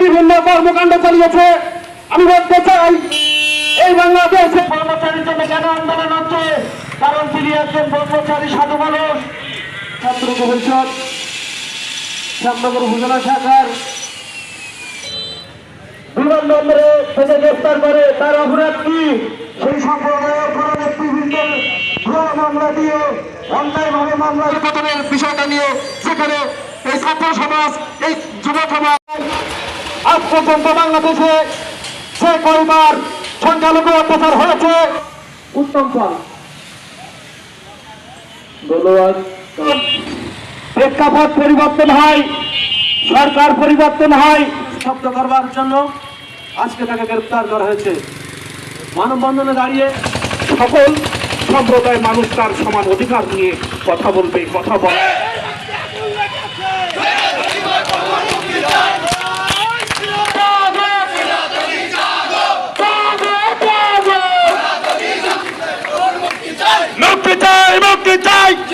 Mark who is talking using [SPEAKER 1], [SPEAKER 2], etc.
[SPEAKER 1] বিভিন্ন কর্মকাণ্ড চালিয়েছে। আমি বলতে চাই, এই বাংলাদেশে কর্মচারীর জন্য কেন আন্দোলন হচ্ছে? কারণ তিনি একজন কর্মচারী, সাধু মানুষ। ছাত্র শ্যামনগর শাখার থেকে গ্রেফতার করে। তার অপরাধ কি? সেই কোনো নেতৃবৃন্দের ভুয়া মামলা দিয়ে মামলা বিষয়টা নিয়ে সেখানে এই ছাত্র সমাজ, এই যুব সমাজ আজ পর্যন্ত বাংলাদেশে সে কয়বার সংখ্যালঘু অত্যাচার হয়েছে উত্তম ধন্যবাদ। প্রেক্ষাপট পরিবর্তন হয় সরকার পরিবর্তন হয়। শব্দ করবার জন্য আজকে তাকে গ্রেপ্তার করা হয়েছে। মানববন্ধনে দাঁড়িয়ে সকল সম্প্রদায়ের মানুষ তার সমান অধিকার নিয়ে কথা বলবে কথা বলে মুক্তি চাই মুক্তি চাই